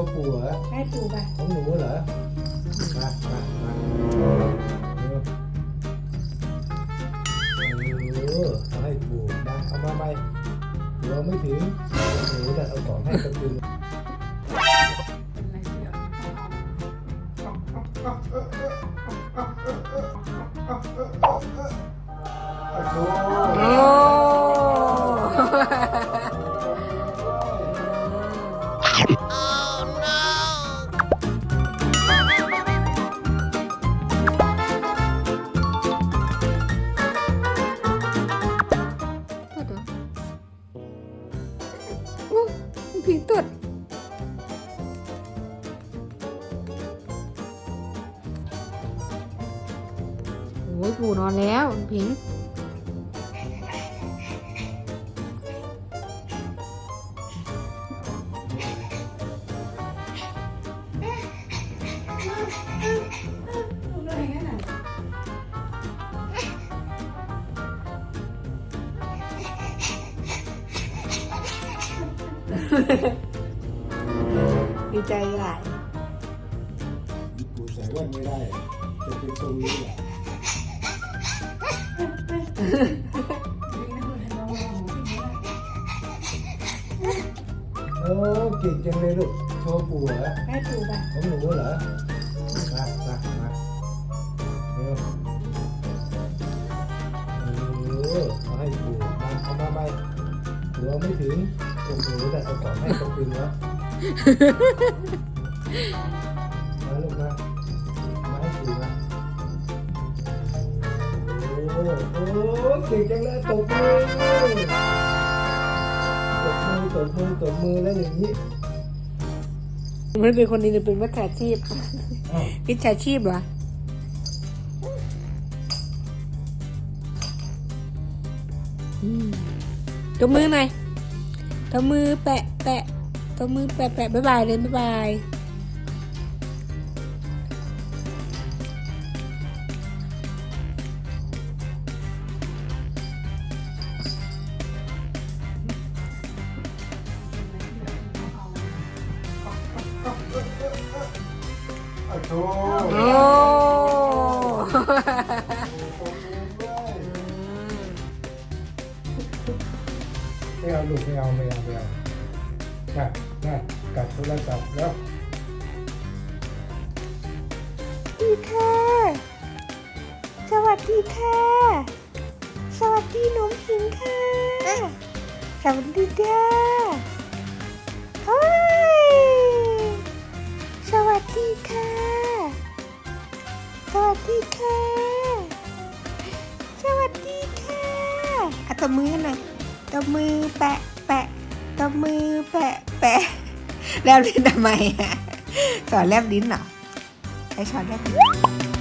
ว์ปู่เหรอให้ปูไปของหนูเหรอมามามาเร็วเอ ผีตดโอ้ย ดีใจหลายปู่ใส่แว่นไม่ได้ จะเป็นทรงนี้แหละโอ้เก่งจังเลยลูก โชว์ปู่เหรอให้ปูไปของหนูเหรอ มามามาเร็วเออเอาให้ปู่มาเอามาไปหัวไม่ถึง โอ้โหแต่เอาของให้กระตุนวะมาลูกมามาให้ปู่มาโอ้โหเก่งจังเลยตบมือตบมือตบมือตบมือแล้วอย่างนี้มันเป็นคนดีหรือเป็นวิชาชีพอ้าววิชาชีพเหรออืมตัวมือหน่อย ตัวมือแปะแปะตัวมือแปะแปะบ๊ายบายเลยบ๊ายบายอ้าวโชโอ้ ไม่เอาลูกไม่เอาไม่เอาไม่เอาน่ะน่ะกัดโทรศัพท์แล้วดีค่ะ สวัสดีค่ะ สวัสดีหนุ่มพิงค่ะ สวัสดีจ้าเฮ้ยสวัสดีค่ะ สวัสดีค่ะ สวัสดีค่ะอะตบมือหน่อย ตบมือแปะแปะตบมือแปะแปะแลบลิ้นทำไมอะสอนแลบลิ้นเหรอใช้ช้อนแลบลิ้น